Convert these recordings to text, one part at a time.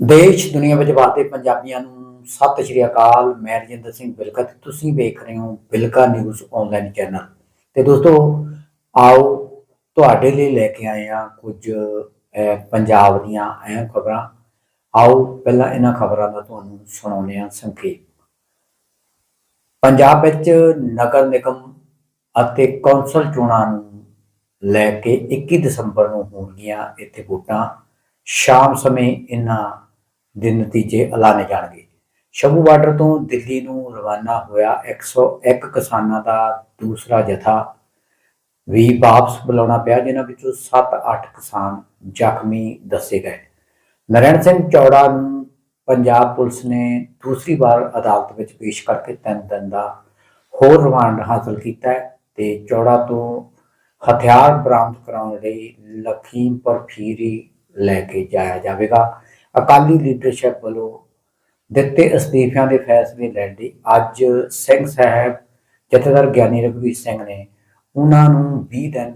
ਦੇਸ਼, ਦੁਨੀਆ ਵਿੱਚ ਵਾਸਤੇ ਪੰਜਾਬੀਆਂ ਨੂੰ ਸਤਿ ਸ਼੍ਰੀ ਅਕਾਲ। ਮੈਂ ਰਜਿੰਦਰ ਸਿੰਘ ਬਿਲਕਤ। ਤੁਸੀਂ ਵੇਖ ਰਹੇ ਹੋ ਬਿਲਕਾ ਨਿਊਜ਼ ਆਨਲਾਈਨ ਚੈਨਲ ਤੇ ਦੋਸਤੋ, ਆਓ ਤੁਹਾਡੇ ਲਈ ਲੈ ਕੇ ਆਏ ਹਾਂ ਕੁਝ ਪੰਜਾਬ ਦੀਆਂ ਅਹਿਮ ਖਬਰਾਂ। ਆਓ, ਪਹਿਲਾਂ ਇਹਨਾਂ ਖਬਰਾਂ ਦਾ ਤੁਹਾਨੂੰ ਸੁਣਾਉਂਦੇ ਹਾਂ ਸੰਖੇਪ। ਪੰਜਾਬ ਵਿੱਚ ਨਗਰ ਨਿਗਮ ਅਤੇ ਕੌਂਸਲ ਚੋਣਾਂ ਨੂੰ ਲੈ ਕੇ 21 ਦਸੰਬਰ ਨੂੰ ਹੋਣਗੀਆਂ ਇੱਥੇ ਵੋਟਾਂ। ਸ਼ਾਮ ਸਮੇਂ ਇਹਨਾਂ ਦੇ ਨਤੀਜੇ ਐਲਾਨੇ ਜਾਣਗੇ। ਸ਼ੰਭੂ ਬਾਰਡਰ ਤੋਂ ਦਿੱਲੀ ਨੂੰ ਰਵਾਨਾ ਹੋਇਆ 101 ਕਿਸਾਨਾਂ ਦਾ ਦੂਸਰਾ ਜਥਾ ਵੀ ਵਾਪਸ ਬੁਲਾਉਣਾ ਪਿਆ, ਜਿਨ੍ਹਾਂ ਵਿੱਚੋਂ 7-8 ਕਿਸਾਨ ਜ਼ਖਮੀ ਦੱਸੇ ਗਏ। ਨਰੈਣ ਸਿੰਘ ਚੌੜਾ ਨੂੰ ਪੰਜਾਬ ਪੁਲਿਸ ਨੇ ਦੂਸਰੀ ਵਾਰ ਅਦਾਲਤ ਵਿੱਚ ਪੇਸ਼ ਕਰਕੇ ਤਿੰਨ ਦਿਨ ਦਾ ਹੋਰ ਰਿਮਾਂਡ ਹਾਸਲ ਕੀਤਾ ਹੈ ਤੇ ਚੌੜਾ ਤੋਂ ਹਥਿਆਰ ਬਰਾਮਦ ਕਰਾਉਣ ਲਈ ਲਖੀਮਪੁਰ ਖੀਰੀ ਲੈ ਕੇ ਜਾਇਆ ਜਾਵੇਗਾ। ਅਕਾਲੀ ਲੀਡਰਸ਼ਿਪ ਵੱਲੋਂ ਦਿੱਤੇ ਅਸਤੀਫਿਆਂ ਦੇ ਫੈਸਲੇ ਲੈਣ ਲਈ ਅੱਜ ਸਿੰਘ ਸਾਹਿਬ ਜਥੇਦਾਰ ਗਿਆਨੀ ਰਘਵੀਰ ਸਿੰਘ ਨੇ ਉਹਨਾਂ ਨੂੰ 20 ਦਿਨ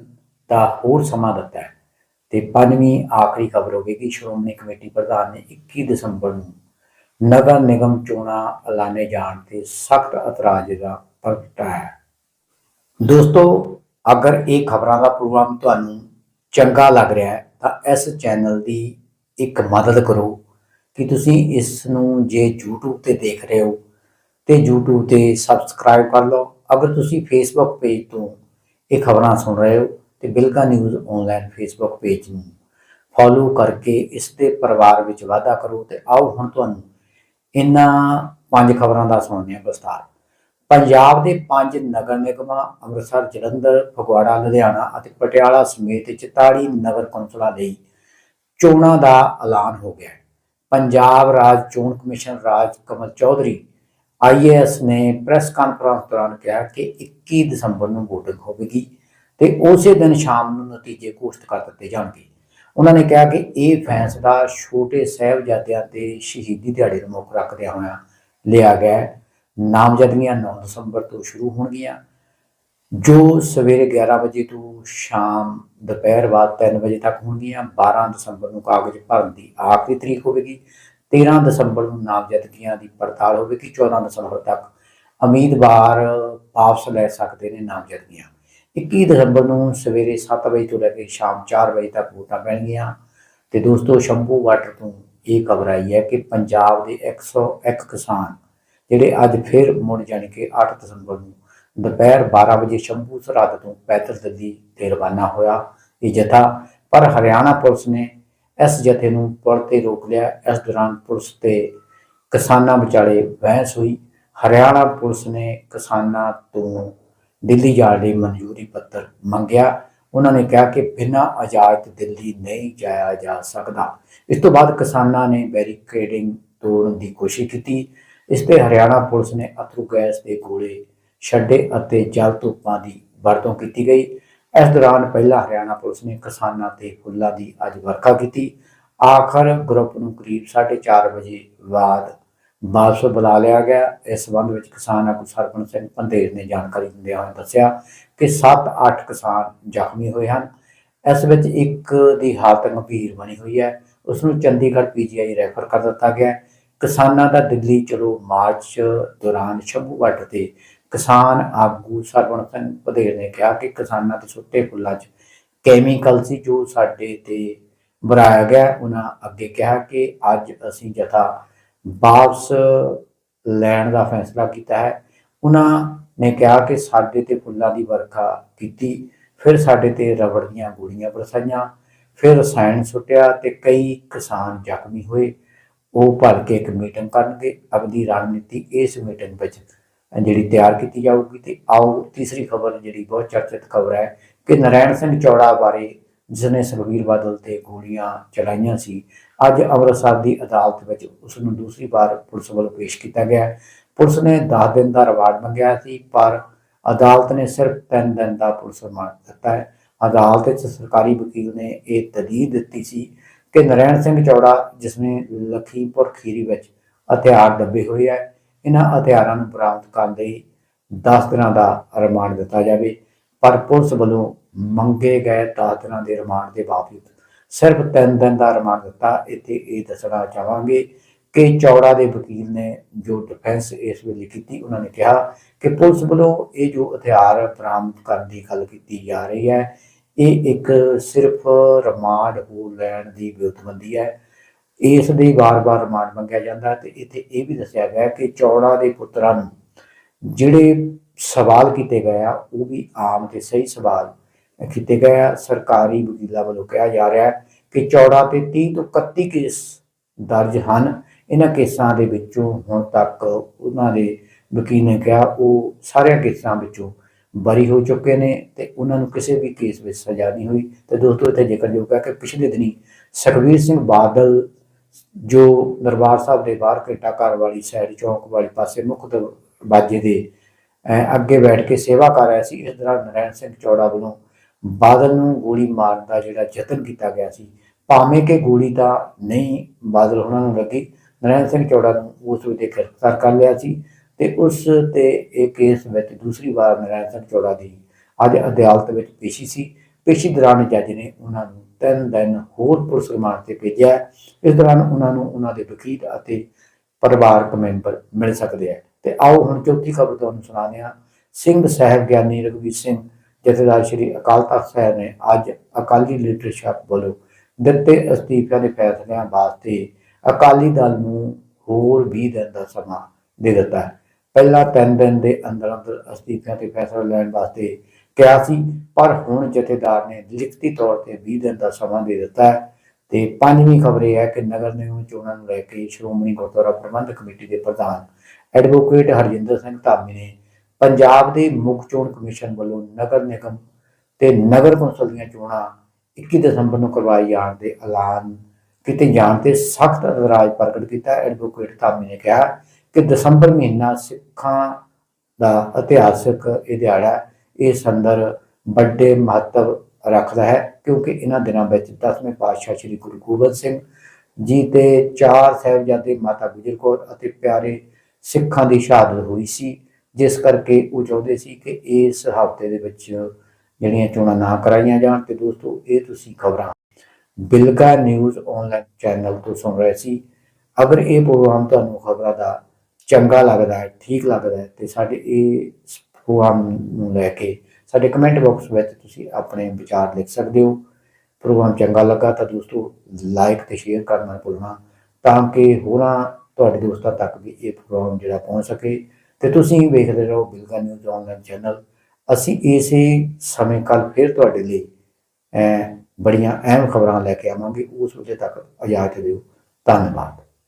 ਦਾ ਹੋਰ ਸਮਾਂ ਦਿੱਤਾ ਹੈ ਤੇ ਪੰਜਵੀਂ ਆਖਰੀ ਖਬਰ ਹੋਵੇਗੀ ਸ਼੍ਰੋਮਣੀ ਕਮੇਟੀ ਪ੍ਰਧਾਨ ਨੇ 21 ਦਸੰਬਰ ਨੂੰ ਨਗਰ ਨਿਗਮ ਚੋਣਾਂ ਐਲਾਨੇ ਜਾਣ ਤੇ ਸਖਤ ਇਤਰਾਜ਼ ਦਾ ਪ੍ਰਗਟਾਇਆ ਹੈ। ਦੋਸਤੋ, ਅਗਰ ਇਹ ਖਬਰਾਂ ਦਾ ਪ੍ਰੋਗਰਾਮ ਤੁਹਾਨੂੰ ਚੰਗਾ ਲੱਗ ਰਿਹਾ ਹੈ, ਤਾਂ ਇਸ ਚੈਨਲ ਦੀ ਇੱਕ ਮਦਦ ਕਰੋ ਕਿ ਤੁਸੀਂ ਇਸ ਨੂੰ ਜੇ YouTube ਤੇ ਦੇਖ ਰਹੇ ਹੋ, ਤੇ YouTube ਤੇ ਸਬਸਕ੍ਰਾਈਬ ਕਰ ਲਓ। ਅਗਰ ਤੁਸੀਂ Facebook ਪੇਜ ਤੋਂ ਇਹ ਖਬਰਾਂ ਸੁਣ ਰਹੇ ਹੋ, ਤੇ ਬਿਲਕਾ ਨਿਊਜ਼ ਆਨਲਾਈਨ Facebook ਪੇਜ ਨੂੰ ਫੋਲੋ ਕਰਕੇ ਇਸ ਦੇ ਪਰਿਵਾਰ ਵਿੱਚ ਵਾਧਾ ਕਰੋ, ਤੇ ਆਓ ਹੁਣ ਤੁਹਾਨੂੰ ਇਹਨਾਂ ਪੰਜ ਖਬਰਾਂ ਦਾ ਸੁਣਦੇ ਹਾਂ ਵਿਸਤਾਰ। ਪੰਜਾਬ ਦੇ ਪੰਜ ਨਗਰ ਨਿਗਮਾਂ ਅੰਮ੍ਰਿਤਸਰ, ਜਲੰਧਰ, ਫਗਵਾੜਾ, ਲੁਧਿਆਣਾ ਅਤੇ ਪਟਿਆਲਾ ਸਮੇਤ 44 ਨਗਰ ਕੌਂਸਲਾਂ ਲਈ ਚੋਣਾਂ ਦਾ ਐਲਾਨ ਹੋ ਗਿਆ ਹੈ। ਪੰਜਾਬ ਰਾਜ ਚੋਣ ਕਮਿਸ਼ਨ ਰਾਜ ਕਮਲ ਚੌਧਰੀ ਆਈਏਐਸ ਨੇ ਪ੍ਰੈਸ ਕਾਨਫਰੰਸ ਦੌਰਾਨ ਕਿਹਾ ਕਿ 21 ਦਸੰਬਰ ਨੂੰ VOTING ਹੋਵੇਗੀ ਤੇ ਉਸੇ ਦਿਨ ਸ਼ਾਮ ਨੂੰ ਨਤੀਜੇ ਘੋਸ਼ਿਤ ਕਰ ਦਿੱਤੇ ਜਾਣਗੇ। ਉਹਨਾਂ ਨੇ ਕਿਹਾ ਕਿ ਇਹ ਫੈਸਲਾ ਛੋਟੇ ਸਾਹਿਬਜ਼ਾਦਿਆਂ ਤੇ ਸ਼ਹੀਦੀ ਦਿਹਾੜੇ ਨੂੰ ਮੁੱਖ ਰੱਖਦਿਆਂ ਹੋਇਆਂ ਲਿਆ ਗਿਆ ਨਾਮਜ਼ਦਗੀਆਂ 9 ਦਸੰਬਰ ਤੋਂ ਸ਼ੁਰੂ ਹੋਣਗੀਆਂ। ਜੋ ਸਵੇਰੇ 11 ਵਜੇ ਤੋਂ ਸ਼ਾਮ ਦੁਪਹਿਰ ਬਾਅਦ 3 ਵਜੇ ਤੱਕ ਹੋਣਗੀਆਂ 12 ਦਸੰਬਰ ਨੂੰ ਕਾਗਜ਼ ਭਰਨ ਦੀ ਆਖਰੀ ਤਰੀਕ ਹੋਵੇਗੀ 13 ਦਸੰਬਰ ਨੂੰ ਨਾਮਜ਼ਦਗੀਆਂ ਦੀ ਪੜਤਾਲ ਹੋਵੇਗੀ 14 ਦਸੰਬਰ ਤੱਕ ਉਮੀਦਵਾਰ ਵਾਪਸ ਲੈ ਸਕਦੇ ਨੇ ਨਾਮਜ਼ਦਗੀਆਂ। 21 ਦਸੰਬਰ ਨੂੰ ਸਵੇਰੇ 7 ਵਜੇ ਤੋਂ ਲੈ ਕੇ ਸ਼ਾਮ 4 ਵਜੇ ਤੱਕ ਵੋਟਾਂ ਪੈਣਗੀਆਂ ਤੇ ਦੋਸਤੋ ਸ਼ੰਭੂ ਵਾਟਰ ਤੋਂ ਇਹ ਖਬਰ ਆਈ ਹੈ ਕਿ ਪੰਜਾਬ ਦੇ 101 ਕਿਸਾਨ ਜਿਹੜੇ ਅੱਜ ਫਿਰ ਮੁੜ ਜਾਣੀ ਕਿ 8 ਦਸੰਬਰ ਨੂੰ ਦੁਪਹਿਰ 12 ਵਜੇ ਸ਼ੰਭੂ ਸਰਹੱਦ ਤੋਂ ਪੈਦਲ ਦਿੱਲੀ ਤੇ ਰਵਾਨਾ ਹੋਇਆ ਇਹ ਜਥਾ, ਪਰ ਹਰਿਆਣਾ ਪੁਲਿਸ ਨੇ ਇਸ ਜਥੇ ਨੂੰ ਪੁਲ ਤੇ ਰੋਕ ਲਿਆ। ਇਸ ਦੌਰਾਨ ਪੁਲਿਸ ਤੇ ਕਿਸਾਨਾਂ ਵਿਚਾਲੇ ਬਹਿਸ ਹੋਈ। ਹਰਿਆਣਾ ਪੁਲਿਸ ਨੇ ਕਿਸਾਨਾਂ ਤੋਂ ਦਿੱਲੀ ਜਾਣ ਲਈ ਮਨਜ਼ੂਰੀ ਪੱਤਰ ਮੰਗਿਆ। ਉਹਨਾਂ ਨੇ ਕਿਹਾ ਕਿ ਬਿਨਾਂ ਇਜਾਜ਼ਤ ਦਿੱਲੀ ਨਹੀਂ ਜਾਇਆ ਜਾ ਸਕਦਾ। ਇਸ ਤੋਂ ਬਾਅਦ ਕਿਸਾਨਾਂ ਨੇ ਬੈਰੀਕੇਡਿੰਗ ਤੋੜਨ ਦੀ ਕੋਸ਼ਿਸ਼ ਕੀਤੀ। ਇਸ ਤੇ ਹਰਿਆਣਾ ਪੁਲਿਸ ਨੇ ਅਥਰੂ ਗੈਸ ਦੇ ਗੋਲੇ ਛੱਡੇ ਅਤੇ ਜਲ ਧੂਪਾਂ ਦੀ ਵਰਤੋਂ ਕੀਤੀ ਗਈ। ਇਸ ਦੌਰਾਨ ਪਹਿਲਾਂ ਹਰਿਆਣਾ ਪੁਲਿਸ ਨੇ ਕਿਸਾਨਾਂ ਤੇ ਫੁੱਲਾਂ ਦੀ ਅੱਜ ਵਰਖਾ ਕੀਤੀ। ਆਖਰ ਗਰੁੱਪ ਨੂੰ ਕਰੀਬ 4:30 ਵਜੇ ਬਾਅਦ ਵਾਪਸ ਬੁਲਾ ਲਿਆ ਗਿਆ। ਇਸ ਸੰਬੰਧ ਵਿੱਚ ਕਿਸਾਨ ਆਗੂ ਸਰਪਣ ਸਿੰਘ ਪੰਦੇਰ ਨੇ ਜਾਣਕਾਰੀ ਦਿੰਦਿਆਂ ਹੋਇਆ ਦੱਸਿਆ ਕਿ 7-8 ਕਿਸਾਨ ਜ਼ਖਮੀ ਹੋਏ ਹਨ। ਇਸ ਵਿੱਚ ਇੱਕ ਦੀ ਹਾਲਤ ਗੰਭੀਰ ਬਣੀ ਹੋਈ ਹੈ। ਉਸ ਨੂੰ ਚੰਡੀਗੜ੍ਹ ਪੀਜੀਆਈ ਰੈਫਰ ਕਰ ਦਿੱਤਾ ਗਿਆ ਕਿਸਾਨਾਂ ਦਾ ਦਿੱਲੀ ਚਲੋ ਮਾਰਚ ਦੌਰਾਨ ਸ਼ੰਭੂ ਵੱਟ ਤੇ ਕਿਸਾਨ ਆਗੂ ਸਰਵਣ ਸਿੰਘ ਪਧੇਰ ਨੇ ਕਿਹਾ ਕਿ ਕਿਸਾਨਾਂ ਦੇ ਸੁੱਤੇ ਫੁੱਲਾਂ 'ਚ ਕੈਮੀਕਲ ਸੀ ਜੋ ਸਾਡੇ ਤੇ ਬਰਾਇਆ ਗਿਆ। ਉਹਨਾਂ ਅੱਗੇ ਕਿਹਾ ਕਿ ਅੱਜ ਅਸੀਂ ਜਥਾ ਵਾਪਸ ਲੈਣ ਦਾ ਫੈਸਲਾ ਕੀਤਾ ਹੈ। ਉਹਨਾਂ ਨੇ ਕਿਹਾ ਕਿ ਸਾਡੇ ਤੇ ਫੁੱਲਾਂ ਦੀ ਵਰਖਾ ਕੀਤੀ, ਫਿਰ ਸਾਡੇ ਤੇ ਰਬੜ ਦੀਆਂ ਗੋਲੀਆਂ ਬਰਸਾਈਆਂ ਫਿਰ ਰਸਾਇਣ ਸੁੱਟਿਆ ਤੇ ਕਈ ਕਿਸਾਨ ਜ਼ਖਮੀ ਹੋਏ। ਉਹ ਭਲ ਕੇ ਇੱਕ ਮੀਟਿੰਗ ਕਰਨਗੇ। ਅਗਲੀ ਰਣਨੀਤੀ ਇਸ ਮੀਟਿੰਗ ਵਿੱਚ ਜਿਹੜੀ ਤਿਆਰ ਕੀਤੀ ਜਾਊਗੀ ਤੇ ਆਓ ਤੀਸਰੀ ਖਬਰ ਜਿਹੜੀ ਬਹੁਤ ਚਰਚਿਤ ਖਬਰ ਹੈ ਕਿ ਨਰੈਣ ਸਿੰਘ ਚੌੜਾ ਬਾਰੇ, ਜਿਸਨੇ ਸੁਖਬੀਰ ਬਾਦਲ ਤੇ ਗੋਲੀਆਂ ਚਲਾਈਆਂ ਸੀ, ਅੱਜ ਅੰਮ੍ਰਿਤਸਰ ਦੀ ਅਦਾਲਤ ਵਿੱਚ ਉਸ ਨੂੰ ਦੂਸਰੀ ਵਾਰ ਪੁਲਿਸ ਵੱਲੋਂ ਪੇਸ਼ ਕੀਤਾ ਗਿਆ। ਪੁਲਿਸ ਨੇ 10 ਦਿਨ ਦਾ ਰਿਮਾਂਡ ਮੰਗਿਆ ਸੀ, ਪਰ ਅਦਾਲਤ ਨੇ ਸਿਰਫ 3 ਦਿਨ ਦਾ ਪੁਲਿਸ ਰਿਮਾਂਡ ਦਿੱਤਾ ਹੈ। ਅਦਾਲਤ ਵਿੱਚ ਸਰਕਾਰੀ ਵਕੀਲ ਨੇ ਇਹ ਦਲੀਲ ਦਿੱਤੀ ਸੀ ਕਿ ਨਰੈਣ ਸਿੰਘ ਚੌੜਾ, ਜਿਸਨੇ ਲਖੀਮਪੁਰ ਖੀਰੀ ਵਿੱਚ ਹਥਿਆਰ ਦੱਬੇ ਹੋਏ ਹੈ ਇਹਨਾਂ ਹਥਿਆਰਾਂ ਨੂੰ ਬਰਾਮਦ ਕਰਨ ਲਈ 10 ਦਿਨਾਂ ਦਾ ਰਿਮਾਂਡ ਦਿੱਤਾ ਜਾਵੇ। ਪਰ ਪੁਲਿਸ ਵੱਲੋਂ ਮੰਗੇ ਗਏ 10 ਦਿਨਾਂ ਦੇ ਰਿਮਾਂਡ ਦੇ ਬਾਵਜੂਦ ਸਿਰਫ ਤਿੰਨ ਦਿਨ ਦਾ ਰਿਮਾਂਡ ਦਿੱਤਾ। ਇੱਥੇ ਇਹ ਦੱਸਣਾ ਚਾਹਾਂਗੇ ਕਿ ਚੌੜਾ ਦੇ ਵਕੀਲ ਨੇ ਜੋ ਡਿਫੈਂਸ ਇਸ ਵੇਲੇ ਕੀਤੀ, ਉਹਨਾਂ ਨੇ ਕਿਹਾ ਕਿ ਪੁਲਿਸ ਵੱਲੋਂ ਇਹ ਜੋ ਹਥਿਆਰ ਬਰਾਮਦ ਕਰਨ ਦੀ ਗੱਲ ਕੀਤੀ ਜਾ ਰਹੀ ਹੈ, ਇਹ ਇੱਕ ਸਿਰਫ ਰਿਮਾਂਡ ਹੋ ਲੈਣ ਦੀ ਵਿਉਂਤਬੰਦੀ ਹੈ। ਇਸ ਦੇ ਵਾਰ-ਵਾਰ ਰਿਮਾਂਡ ਮੰਗਿਆ ਜਾਂਦਾ ਤੇ ਇੱਥੇ ਇਹ ਵੀ ਦੱਸਿਆ ਗਿਆ ਕਿ ਚੌੜਾ ਦੇ ਪੁੱਤਰਾਂ ਨੂੰ ਜਿਹੜੇ ਸਵਾਲ ਕੀਤੇ ਗਏ ਆ, ਉਹ ਵੀ ਆਮ ਤੇ ਸਹੀ ਸਵਾਲ ਕੀਤੇ ਗਏ ਆ। ਸਰਕਾਰੀ ਵਕੀਲਾਂ ਵੱਲੋਂ ਕਿਹਾ ਜਾ ਰਿਹਾ ਹੈ ਕਿ ਚੌੜਾ ਤੇ 30 ਤੋਂ 31 ਕੇਸ ਦਰਜ ਹਨ। ਇਹਨਾਂ ਕੇਸਾਂ ਦੇ ਵਿੱਚੋਂ ਹੁਣ ਤੱਕ ਉਹਨਾਂ ਦੇ ਵਕੀਲ ਨੇ ਕਿਹਾ, ਉਹ ਸਾਰਿਆਂ ਕੇਸਾਂ ਵਿੱਚੋਂ ਬਰੀ ਹੋ ਚੁੱਕੇ ਨੇ ਤੇ ਉਹਨਾਂ ਨੂੰ ਕਿਸੇ ਵੀ ਕੇਸ ਵਿੱਚ ਸਜ਼ਾ ਨਹੀਂ ਹੋਈ। ਤੇ ਦੋਸਤੋ, ਇੱਥੇ ਜ਼ਿਕਰਯੋਗ ਹੈ ਕਿ ਪਿਛਲੇ ਦਿਨੀ ਸੁਖਬੀਰ ਸਿੰਘ ਬਾਦਲ ਜੋ ਦਰਬਾਰ ਸਾਹਿਬ ਦੇ ਬਾਹਰ ਘੰਟਾ ਘਰ ਵਾਲੀ ਸਾਈਡ ਚੌਂਕ ਵਾਲੀ ਪਾਸੇ ਮੁੱਖ ਦਰਵਾਜ਼ੇ ਦੇ ਅੱਗੇ ਬੈਠ ਕੇ ਸੇਵਾ ਕਰ ਰਿਹਾ ਸੀ, ਇਸ ਦੌਰਾਨ ਨਰੈਣ ਸਿੰਘ ਚੌੜਾ ਵੱਲੋਂ ਬਾਦਲ ਨੂੰ ਗੋਲੀ ਮਾਰਨ ਦਾ ਜਿਹੜਾ ਯਤਨ ਕੀਤਾ ਗਿਆ ਸੀ, ਭਾਵੇਂ ਕਿ ਗੋਲੀ ਤਾਂ ਨਹੀਂ ਬਾਦਲ ਉਹਨਾਂ ਨੂੰ ਲੱਗੀ, ਨਰੈਣ ਸਿੰਘ ਚੌੜਾ ਨੂੰ ਉਸ ਵੇਲੇ ਗ੍ਰਿਫਤਾਰ ਕਰ ਲਿਆ ਸੀ ਤੇ ਉਸ ਤੇ ਇਹ ਕੇਸ ਵਿੱਚ ਦੂਸਰੀ ਵਾਰ ਨਰੈਣ ਸਿੰਘ ਚੌੜਾ ਦੀ ਅੱਜ ਅਦਾਲਤ ਵਿੱਚ ਪੇਸ਼ੀ ਸੀ, ਪੇਸ਼ੀ ਦੌਰਾਨ ਜੱਜ ਨੇ ਉਹਨਾਂ ਨੂੰ ਤਿੰਨ ਦਿਨ ਹੋਰ ਪੁਲਿਸ ਰਿਮਾਂਡ ਤੇ ਭੇਜਿਆ ਇਸ ਦੌਰਾਨ ਉਹਨਾਂ ਨੂੰ ਉਹਨਾਂ ਦੇ ਵਕੀਲ ਅਤੇ ਪਰਿਵਾਰਕ ਮੈਂਬਰ ਮਿਲ ਸਕਦੇ ਆ ਤੇ ਆਓ ਹੁਣ ਚੌਥੀ ਖਬਰ ਤੁਹਾਨੂੰ ਸੁਣਾਉਂਦੇ ਹਾਂ। ਸਿੰਘ ਸਾਹਿਬ ਗਿਆਨੀ ਰਘਵੀਰ ਸਿੰਘ, ਜਥੇਦਾਰ ਸ਼੍ਰੀ ਅਕਾਲ ਤਖਤ ਸਾਹਿਬ ਨੇ ਅੱਜ ਅਕਾਲੀ ਲੀਡਰਸ਼ਿਪ ਵੱਲੋਂ ਦਿੱਤੇ ਅਸਤੀਫਿਆਂ ਦੇ ਫੈਸਲਿਆਂ ਵਾਸਤੇ ਅਕਾਲੀ ਦਲ ਨੂੰ ਹੋਰ 20 ਦਿਨ ਦਾ ਸਮਾਂ ਦੇ ਦਿੱਤਾ ਹੈ। ਪਹਿਲਾਂ 3 ਦਿਨ ਦੇ ਅੰਦਰ ਅੰਦਰ ਅਸਤੀਫਿਆਂ ਤੇ ਫੈਸਲਾ ਲੈਣ ਵਾਸਤੇ ਕਿਹਾ ਸੀ, ਪਰ ਹੁਣ ਜਥੇਦਾਰ ਨੇ ਲਿਖਤੀ ਤੌਰ ਤੇ 20 ਦਿਨ ਦਾ ਸਮਾਂ ਦੇ ਦਿੱਤਾ ਹੈ ਤੇ ਪੰਜਵੀਂ ਖਬਰ ਇਹ ਹੈ ਕਿ ਨਗਰ ਨਿਗਮ ਚੋਣਾਂ ਨੂੰ ਲੈ ਕੇ ਸ਼੍ਰੋਮਣੀ ਗੁਰਦੁਆਰਾ ਪ੍ਰਬੰਧਕ ਕਮੇਟੀ ਦੇ ਪ੍ਰਧਾਨ ਐਡਵੋਕੇਟ ਹਰਜਿੰਦਰ ਸਿੰਘ ਧਾਮੀ ਨੇ ਪੰਜਾਬ ਦੇ ਮੁੱਖ ਚੋਣ ਕਮਿਸ਼ਨ ਵੱਲੋਂ ਨਗਰ ਨਿਗਮ ਤੇ ਨਗਰ ਕੌਂਸਲ ਦੀਆਂ ਚੋਣਾਂ 21 ਦਸੰਬਰ ਨੂੰ ਕਰਵਾਈ ਜਾਣ ਦੇ ਐਲਾਨ ਕੀਤੇ ਜਾਣ ਤੇ ਸਖਤ ਇਤਰਾਜ਼ ਪ੍ਰਗਟ ਕੀਤਾ। ਐਡਵੋਕੇਟ ਧਾਮੀ ਨੇ ਕਿਹਾ ਕਿ ਦਸੰਬਰ ਮਹੀਨਾ ਸਿੱਖਾਂ ਦਾ ਇਤਿਹਾਸਕ ਇਹ ਦਿਹਾੜਾ ਇਹ ਸੰਦਰ ਵੱਡੇ ਮਹੱਤਵ ਰੱਖਦਾ ਹੈ, ਕਿਉਂਕਿ ਇਹਨਾਂ ਦਿਨਾਂ ਵਿੱਚ 10ਵੇਂ ਪਾਤਸ਼ਾਹ ਸ੍ਰੀ ਗੁਰੂ ਗੋਬਿੰਦ ਸਿੰਘ ਜੀ ਤੇ ਚਾਰ ਸਾਹਿਬਜ਼ਾਦੇ ਮਾਤਾ ਗੁਜਰ ਕੌਰ ਅਤੇ ਪਿਆਰੇ ਸਿੱਖਾਂ ਦੀ ਸ਼ਹਾਦਤ ਹੋਈ ਸੀ, ਜਿਸ ਕਰਕੇ ਉਹ ਚਾਹੁੰਦੇ ਸੀ ਕਿ ਇਸ ਹਫ਼ਤੇ ਦੇ ਵਿੱਚ ਜਿਹੜੀਆਂ ਚੋਣਾਂ ਨਾ ਕਰਾਈਆਂ ਜਾਣ। ਤੇ ਦੋਸਤੋ, ਇਹ ਤੁਸੀਂ ਖਬਰਾਂ ਬਿਲਗਾ ਨਿਊਜ਼ ਆਨਲਾਈਨ ਚੈਨਲ ਤੋਂ ਸੁਣ ਰਹੇ ਸੀ। ਅਗਰ ਇਹ ਪ੍ਰੋਗਰਾਮ ਤੁਹਾਨੂੰ ਖਬਰਾਂ ਦਾ ਚੰਗਾ ਲੱਗਦਾ ਹੈ, ਠੀਕ ਲੱਗਦਾ ਹੈ, ਤੇ ਸਾਡੇ ਇਹ ਪ੍ਰੋਗਰਾਮ ਨੂੰ ਲੈ ਕੇ ਸਾਡੇ ਕਮੈਂਟ ਬਾਕਸ ਵਿੱਚ ਤੁਸੀਂ ਆਪਣੇ ਵਿਚਾਰ ਲਿਖ ਸਕਦੇ ਹੋ। ਪ੍ਰੋਗਰਾਮ ਚੰਗਾ ਲੱਗਾ ਤਾਂ ਦੋਸਤੋ ਲਾਈਕ ਤੇ ਸ਼ੇਅਰ ਕਰਨਾ ਨਾ ਭੁੱਲਣਾ ਤਾਂ ਕਿ ਹੋਰਾਂ ਤੁਹਾਡੇ ਦੋਸਤਾਂ ਤੱਕ ਵੀ ਇਹ ਪ੍ਰੋਗਰਾਮ ਜਿਹੜਾ ਪਹੁੰਚ ਸਕੇ। ਤੇ ਤੁਸੀਂ ਵੇਖਦੇ ਰਹੋ ਬਿਲਗਾ ਨਿਊਜ਼ ਆਨਲਾਈਨ ਚੈਨਲ ਅਸੀਂ ਇਸੇ ਸਮੇਂ ਕੱਲ ਫਿਰ ਤੁਹਾਡੇ ਲਈ ਬੜੀਆਂ ਅਹਿਮ ਖਬਰਾਂ ਲੈ ਕੇ ਆਵਾਂਗੇ। ਉਸ ਵਜੇ ਤੱਕ ਇਜਾਜ਼ਤ ਦਿਓ। ਧੰਨਵਾਦ।